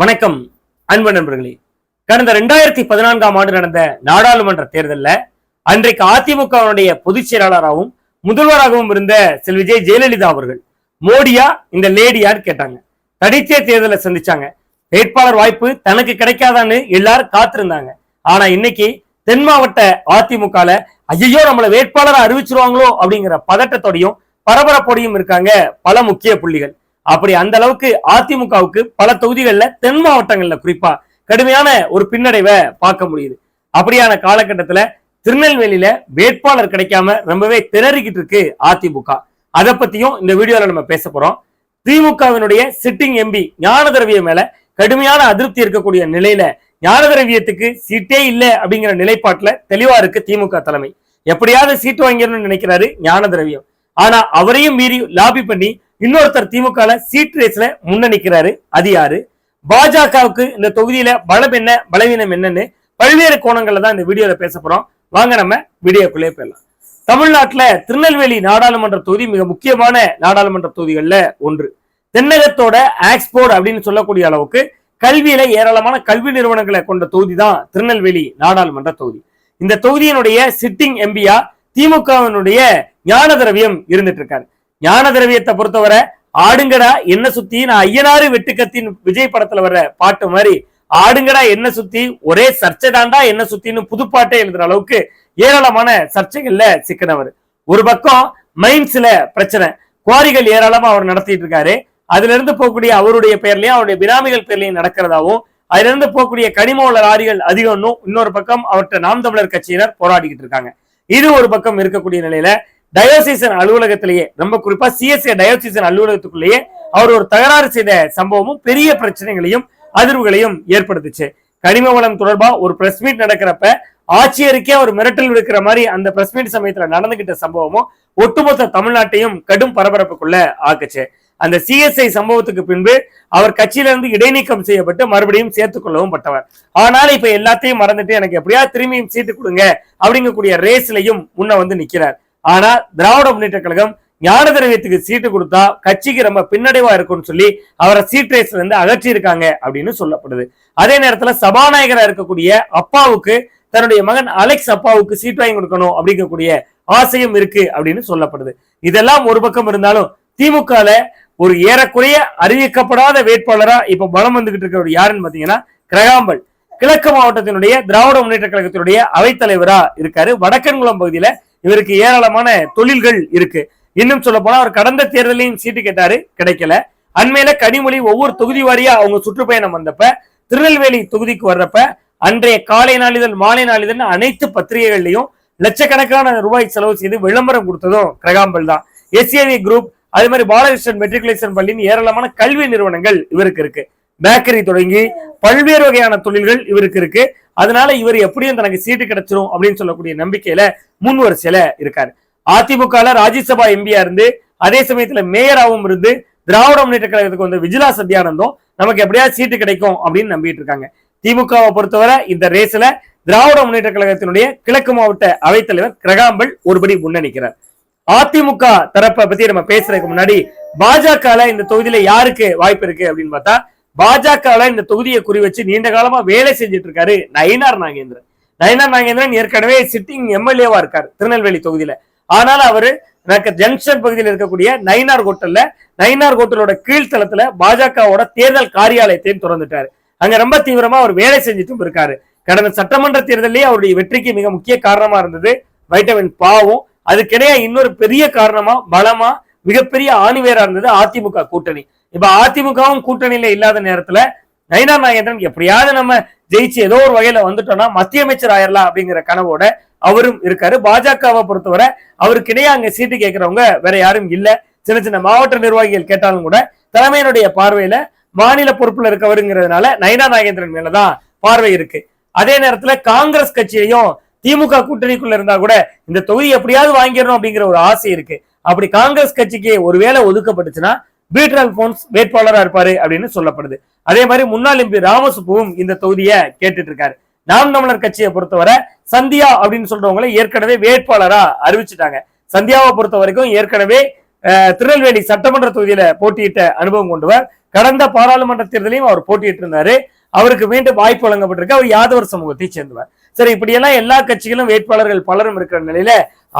வணக்கம் அன்பு நண்பர்களே. கடந்த ரெண்டாயிரத்தி பதினான்காம் ஆண்டு நடந்த நாடாளுமன்ற தேர்தலில் அன்றைக்கு அதிமுகவினுடைய பொதுச் செயலாளராகவும் முதல்வராகவும் இருந்த செல் விஜய் ஜெயலலிதா அவர்கள் மோடியா இந்த லேடியான்னு கேட்டாங்க. தடித்தே தேர்தலை சந்திச்சாங்க. வேட்பாளர் வாய்ப்பு தனக்கு கிடைக்காதான்னு எல்லாரும் காத்திருந்தாங்க. ஆனா இன்னைக்கு தென் மாவட்ட அதிமுகல ஐயோ நம்மள வேட்பாளரை அறிவிச்சிருவாங்களோ அப்படிங்கிற பதட்டத்தோடையும் பரபரப்போடையும் இருக்காங்க பல முக்கிய புள்ளிகள். அப்படி அந்த அளவுக்கு அதிமுகவுக்கு பல தொகுதிகளில் தென் மாவட்டங்கள்ல குறிப்பா கடுமையான ஒரு பின்னடைவை பார்க்க முடியுது. அப்படியான காலகட்டத்துல திருநெல்வேலியில வேட்பாளர் கிடைக்காம ரொம்பவே திணறிக்கிட்டு இருக்கு அதிமுக. அதை பத்தியும் இந்த வீடியோல நம்ம பேச போறோம். திமுகவினுடைய சிட்டிங் எம்பி ஞான திரவிய மேல கடுமையான அதிருப்தி இருக்கக்கூடிய நிலையில ஞான திரவியத்துக்கு சீட்டே இல்லை அப்படிங்கிற நிலைப்பாட்டுல தெளிவா இருக்கு திமுக தலைமை. எப்படியாவது சீட்டு வாங்கிடணும்னு நினைக்கிறாரு ஞான திரவியம் ஆனா அவரையும் மீறி லாபி பண்ணி இன்னொருத்தர் திமுக சீட் ரேஸ்ல முன்னணிக்கிறாரு அது யாரு? பாஜகவுக்கு இந்த தொகுதியில பலம் என்ன பலவீனம் என்னன்னு பல்வேறு கோணங்கள்ல தான் இந்த வீடியோல பேச போறோம். வாங்க நம்ம வீடியோக்குள்ளே போயிடலாம். தமிழ்நாட்டுல திருநெல்வேலி நாடாளுமன்ற தொகுதி மிக முக்கியமான நாடாளுமன்ற தொகுதிகளில் ஒன்று. தென்னகத்தோட ஆக்ஸ்போர்ட் அப்படின்னு சொல்லக்கூடிய அளவுக்கு கல்வியில ஏராளமான கல்வி நிறுவனங்களை கொண்ட தொகுதி தான் திருநெல்வேலி நாடாளுமன்ற தொகுதி. இந்த தொகுதியினுடைய சிட்டிங் எம்பியா திமுகவினுடைய ஞான திரவியம் இருந்துட்டு இருக்காரு. ஞான திரவியத்தை பொறுத்தவரை ஆடுங்கடா என்ன சுத்தி நான் ஐயனாறு வெட்டுக்கத்தின் விஜய் படத்துல வர்ற பாட்டு மாதிரி ஆடுங்கடா என்ன சுத்தி ஒரே சர்ச்சை தாண்டா என்ன சுத்தின்னு புதுப்பாட்டே எழுதுற அளவுக்கு ஏராளமான சர்ச்சைகள்ல சிக்கினவர். ஒரு பக்கம் மைன்ஸ்ல பிரச்சனை குவாரிகள் ஏராளமா அவர் நடத்திட்டு இருக்காரு. அதுல இருந்து போகக்கூடிய அவருடைய பெயர்லயும் அவருடைய பினாமிகள் பேர்லயும் நடக்கிறதாவும் அதுல இருந்து போகக்கூடிய கனிம உள்ள லாரிகள் அதிகம்னும் இன்னொரு பக்கம் அவர்கிட்ட நாம் தமிழர் கட்சியினர் போராடிக்கிட்டு இருக்காங்க. இது ஒரு பக்கம் இருக்கக்கூடிய நிலையில டயோசிசன் அலுவலகத்திலேயே ரொம்ப குறிப்பா சிஎஸ்ஏ டயோசிசன் அலுவலகத்துக்குள்ளேயே அவர் ஒரு தகராறு செய்த சம்பவமும் பெரிய பிரச்சனைகளையும் அதிர்வுகளையும் ஏற்படுத்துச்சு. கனிம வளம் தொடர்பா ஒரு பிரஸ் மீட் நடக்கிறப்ப ஆட்சியருக்கே அவர் மிரட்டல் விடுக்கிற மாதிரி அந்த பிரஸ் மீட் சமயத்துல நடந்துகிட்ட சம்பவமும் ஒட்டுமொத்த தமிழ்நாட்டையும் கடும் பரபரப்புக்குள்ள ஆக்குச்சு. அந்த சிஎஸ்ஐ சம்பவத்துக்கு பின்பு அவர் கட்சியிலிருந்து இடைநீக்கம் செய்யப்பட்டு மறுபடியும் சேர்த்துக் கொள்ளவும் பட்டவர். ஆனால் இப்ப எல்லாத்தையும் மறந்துட்டு எனக்கு எப்படியா திரும்பியும் சீட்டு கொடுங்க அப்படிங்கக்கூடிய ரேஸ்லயும் முன்ன வந்து நிக்கிறார். ஆனா திராவிட முன்னேற்ற கழகம் ஞான திரவியத்துக்கு சீட்டு கொடுத்தா கட்சிக்கு ரொம்ப பின்னடைவா இருக்கும்னு சொல்லி அவரை சீட் ரேஸ்ல இருந்து அகற்றி இருக்காங்க அப்படின்னு சொல்லப்படுது. அதே நேரத்துல சபாநாயகரா இருக்கக்கூடிய அப்பாவுக்கு தன்னுடைய மகன் அலெக்ஸ் அப்பாவுக்கு சீட் வாங்கி கொடுக்கணும் அப்படிங்கக்கூடிய ஆசையும் இருக்கு அப்படின்னு சொல்லப்படுது. இதெல்லாம் ஒரு பக்கம் இருந்தாலும் திமுகல ஒரு ஏறக்குறைய அறிவிக்கப்படாத வேட்பாளரா இப்ப பலம் வந்துகிட்டு இருக்கிறவர் யாருன்னு பாத்தீங்கன்னா கிரகாம்பல். கிழக்கு மாவட்டத்தினுடைய திராவிட முன்னேற்ற கழகத்தினுடைய அவைத்தலைவரா இருக்காரு. வடக்கன்குளம் பகுதியில இவருக்கு ஏராளமான தொழில்கள் இருக்கு. இன்னும் சொல்ல போனா அவர் கடந்த தேர்தலையும் சீட்டு கேட்டாரு கிடைக்கல. அண்மையில கனிமொழி ஒவ்வொரு தொகுதி வாரியா அவங்க சுற்றுப்பயணம் வந்தப்ப திருநெல்வேலி தொகுதிக்கு வர்றப்ப அன்றைய காலை நாளிதழ் மாலை நாளிதழ் அனைத்து பத்திரிகைகள்லையும் லட்சக்கணக்கான ரூபாய் செலவு செய்து விளம்பரம் கொடுத்ததும் கிரகாம்பல் தான். எஸ்ஏவி குரூப் அதே மாதிரி பாலகிருஷ்ணன் மெட்ரிகுலேஷன் பள்ளியின் ஏராளமான கல்வி நிறுவனங்கள் இவருக்கு இருக்கு. பேக்கரி தொடங்கி பல்வேறு வகையான தொழில்கள் இவருக்கு இருக்கு. அதனால இவர் எப்படியும் தனக்கு சீட்டு கிடைச்சிரும் அப்படின்னு சொல்லக்கூடிய நம்பிக்கையில முன் வரிசையில இருக்காரு. அதிமுகல ராஜ்யசபா எம்பியா இருந்து அதே சமயத்துல மேயராகவும் இருந்து திராவிட முன்னேற்ற கழகத்துக்கு வந்து விஜிலா சத்யானந்தம் நமக்கு எப்படியாவது சீட்டு கிடைக்கும் அப்படின்னு நம்பிட்டு இருக்காங்க. திமுகவை பொறுத்தவரை இந்த ரேஸ்ல திராவிட முன்னேற்ற கழகத்தினுடைய கிழக்கு மாவட்ட அவைத்தலைவர் கிரகாம்பல் ஒருபடி முன்னணிக்கிறார். அதிமுக தரப்பை பத்தி நம்ம பேசுறதுக்கு முன்னாடி பாஜக இந்த தொகுதியில யாருக்கு வாய்ப்பு இருக்கு அப்படின்னு பார்த்தா பாஜகல இந்த தொகுதியை குறி வச்சு நீண்ட காலமா வேலை செஞ்சுட்டு இருக்காரு நயினார் நாகேந்திரன். நயினார் நாகேந்திரன் ஏற்கனவே சிட்டிங் எம்எல்ஏவா இருக்காரு திருநெல்வேலி தொகுதியில. ஆனால் அவரு எனக்கு ஜங்ஷன் பகுதியில் இருக்கக்கூடிய நயினார் கோட்டல்ல நயினார் கோட்டலோட கீழ்த்தளத்துல பாஜகவோட தேர்தல் காரியாலயத்தையும் திறந்துட்டாரு. அங்க ரொம்ப தீவிரமா அவர் வேலை செஞ்சுட்டும் இருக்காரு. கடந்த சட்டமன்ற தேர்தலே அவருடைய வெற்றிக்கு மிக முக்கிய காரணமா இருந்தது வைட்டமின் பாவும். அதுக்கிடையே இன்னொரு பெரிய காரணமா பலமா மிகப்பெரிய ஆணிவேரா இருந்தது அதிமுக கூட்டணி. இப்ப அதிமுகவும் கூட்டணியில இல்லாத நேரத்துல நயினா நாகேந்திரன் எப்படியாவது நம்ம ஜெயிச்சு ஏதோ ஒரு வகையில வந்துட்டோம்னா மத்திய அமைச்சர் ஆயிரலாம் அப்படிங்கிற கனவோட அவரும் இருக்காரு. பாஜகவை பொறுத்தவரை அவருக்கு இடையே அங்க சீட்டு கேட்கிறவங்க வேற யாரும் இல்ல. சின்ன சின்ன மாவட்ட நிர்வாகிகள் கேட்டாலும் கூட தலைமையினுடைய பார்வையில மாநில பொறுப்புல இருக்கவருங்கிறதுனால நயினா நாகேந்திரன் மேலதான் பார்வை இருக்கு. அதே நேரத்துல காங்கிரஸ் கட்சியையும் திமுக கூட்டணிக்குள்ள இருந்தா கூட இந்த தொகுதி எப்படியாவது வாங்கிடணும் அப்படிங்கிற ஒரு ஆசை இருக்கு. அப்படி காங்கிரஸ் கட்சிக்கு ஒருவேளை ஒதுக்கப்பட்டுச்சுன்னா பீட்ரல் அல்போன்ஸ் வேட்பாளராக இருப்பாரு அப்படின்னு சொல்லப்படுது. அதே மாதிரி முன்னாள் எம்பி ராமசுப்புவும் இந்த தொகுதியை கேட்டுட்டு இருக்காரு. நாம் தமிழர் கட்சியை பொறுத்தவரை சந்தியா அப்படின்னு சொல்றவங்களை ஏற்கனவே வேட்பாளரா அறிவிச்சுட்டாங்க. சந்தியாவை பொறுத்த வரைக்கும் ஏற்கனவே திருநெல்வேலி சட்டமன்ற தொகுதியில போட்டியிட்ட அனுபவம் கொண்டவர். கடந்த பாராளுமன்ற தேர்தலையும் அவர் போட்டியிட்டு இருந்தாரு அவருக்கு மீண்டும் வாய்ப்பு வழங்கப்பட்டிருக்கு. அவர் யாதவர் சமூகத்தை சேர்ந்தவர். சரி இப்படியெல்லாம் எல்லா கட்சிகளும் வேட்பாளர்கள் பலரும் இருக்கிற நிலையில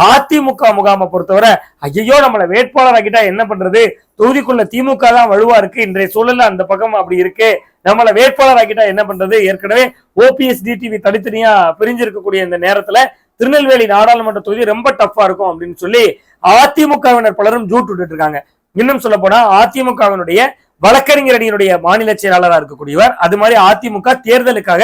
அதிமுக முகாமை பொறுத்தவரை ஐயோ நம்மளை வேட்பாளர் ஆகிட்டா என்ன பண்றது? தொகுதிக்குள்ள திமுக தான் வலுவா இருக்கு. இன்றைய சூழல்ல அந்த பக்கம் அப்படி இருக்கு. நம்மள வேட்பாளர் ஆக்கிட்டா என்ன பண்றது? ஏற்கனவே ஓபிஎஸ் டிடிவி தனித்தனியா பிரிஞ்சிருக்கக்கூடிய இந்த நேரத்துல திருநெல்வேலி நாடாளுமன்ற தொகுதி ரொம்ப டஃப்பா இருக்கும் அப்படின்னு சொல்லி அதிமுகவினர் பலரும் ஜூட் விட்டுட்டு இருக்காங்க. இன்னும் சொல்ல போனா அதிமுகவினுடைய வழக்கறிஞர் அணியினுடைய மாநில செயலாளராக இருக்கக்கூடியவர். அது மாதிரி அதிமுக தேர்தலுக்காக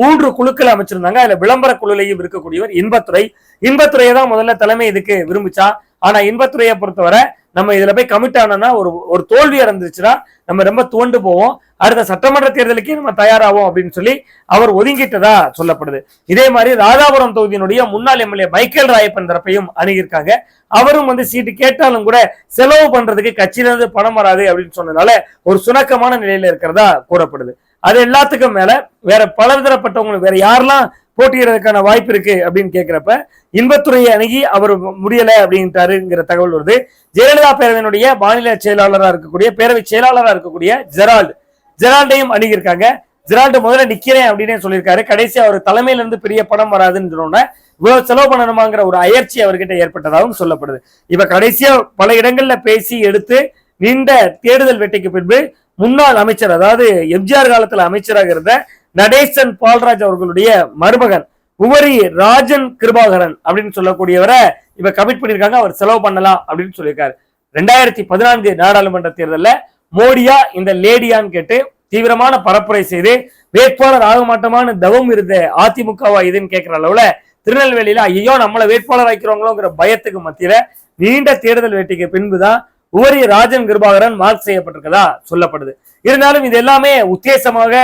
மூன்று குழுக்கள் அமைச்சிருந்தாங்க. அதுல விளம்பர குழுலையும் இருக்கக்கூடியவர் இன்பத்துறை. இன்பத்துறையை தான் முதல்ல தலைமை இதுக்கு விரும்பிச்சா? ஆனா இன்பத்துறையை பொறுத்தவரை நம்ம இதுல போய் கமிட் ஆனோம்னா ஒரு ஒரு தோல்வி அடைஞ்சிருச்சுன்னா நம்ம ரொம்ப துவண்டு போவோம். அடுத்த சட்டமன்ற தேர்தலுக்கே நம்ம தயாராகும் அப்படின்னு சொல்லி அவர் ஒதுங்கிட்டதா சொல்லப்படுது. இதே மாதிரி ராதாபுரம் தொகுதியினுடைய முன்னாள் எம்எல்ஏ மைக்கேல் ராயப்பன் தரப்பையும் அணுகியிருக்காங்க. அவரும் வந்து சீட்டு கேட்டாலும் கூட செலவு பண்றதுக்கு கட்சியிலிருந்து பணம் வராது அப்படின்னு சொன்னதுனால ஒரு சுணக்கமான நிலையில இருக்கிறதா கூறப்படுது. அது எல்லாத்துக்கும் மேல வேற பலதரப்பட்டவங்களுக்கு வேற யாரெல்லாம் போட்டியிடறதுக்கான வாய்ப்பு இருக்கு அப்படின்னு கேட்கிறப்ப இன்பத்துறையை அணுகி அவர் முடியல அப்படின்ட்டாருங்கிற தகவல் வருது. ஜெயலலிதா பேரவையினுடைய மாநில செயலாளராக இருக்கக்கூடிய பேரவை செயலாளராக இருக்கக்கூடிய ஜெரால்டு. ஜெரால்டையும் அணுகியிருக்காங்க. ஜெரால்டு முதல்ல நிக்கிறேன் அப்படின்னு சொல்லியிருக்காரு. கடைசி அவர் தலைமையிலிருந்து பெரிய படம் வராதுன்னு சொன்னோன்னே இவ்வளவு செலவு பண்ணணுமாங்கிற ஒரு அயற்சி அவர்கிட்ட ஏற்பட்டதாகவும் சொல்லப்படுது. இப்ப கடைசியா பல இடங்கள்ல பேசி எடுத்து நீண்ட தேடுதல் வேட்டைக்கு பின்பு முன்னாள் அமைச்சர் அதாவது எம்ஜிஆர் காலத்துல அமைச்சராக இருந்த நடேசன் பால்ராஜ் அவர்களுடைய மருமகன் உவரி ராஜன் கிருபாகரன் அப்படின்னு சொல்லக்கூடியவரை இப்ப கமிட் பண்ணியிருக்காங்க. அவர் செலவு பண்ணலாம் அப்படின்னு சொல்லியிருக்காரு. ரெண்டாயிரத்தி பதினான்கு நாடாளுமன்ற தேர்தலில் மோடியா இந்த லேடியான்னு கேட்டு தீவிரமான பரப்புரை செய்து வேட்பாளர் ஆக மாட்டமான தவம் இருந்த அதிமுகவா இதுன்னு கேட்கிற அளவுல திருநெல்வேலியில ஐயோ நம்மளை வேட்பாளர் ஆக்கிறவங்களோங்கிற பயத்துக்கு மத்தியில நீண்ட தேர்தல் வேட்டைக்கு பின்புதான் உவரி ராஜன் கிருபாகரன் மார்க் செய்யப்பட்டிருக்கதா சொல்லப்படுது. இருந்தாலும் இது எல்லாமே உத்தேசமாக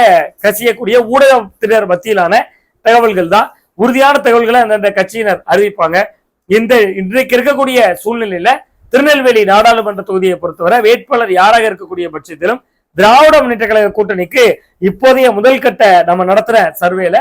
கசியக்கூடிய ஊடகத்தினர் மத்தியிலான தகவல்கள் தான். உறுதியான தகவல்களை அந்தந்த கட்சியினர் அறிவிப்பாங்க. இந்த இன்றைக்கு இருக்கக்கூடிய சூழ்நிலையில திருநெல்வேலி நாடாளுமன்ற தொகுதியை பொறுத்தவரை வேட்பாளர் யாராக இருக்கக்கூடிய பட்சத்திலும் திராவிட முன்னேற்ற கழக கூட்டணிக்கு இப்போதைய முதல் கட்ட நம்ம நடத்துற சர்வேல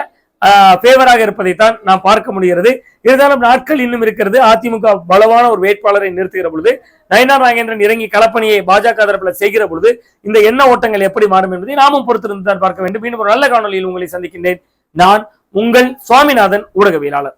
ஃபேவராக இருப்பதைத்தான் நாம் பார்க்க முடிகிறது. இருந்தாலும் நாட்கள் இன்னும் இருக்கிறது. அதிமுக பலவான ஒரு வேட்பாளரை நிறுத்துகிற பொழுது நயனா நாகேந்திரன் இறங்கி களப்பணியை பாஜக தரப்பில் செய்கிற பொழுது இந்த எண்ண ஓட்டங்கள் எப்படி மாறும் என்பதை நாமும் பொறுத்திருந்து தான் பார்க்க வேண்டும். மீண்டும் ஒரு நல்ல காணொலியில் உங்களை சந்திக்கின்றேன். நான் உங்கள் சுவாமிநாதன் ஊடகவியலாளர்.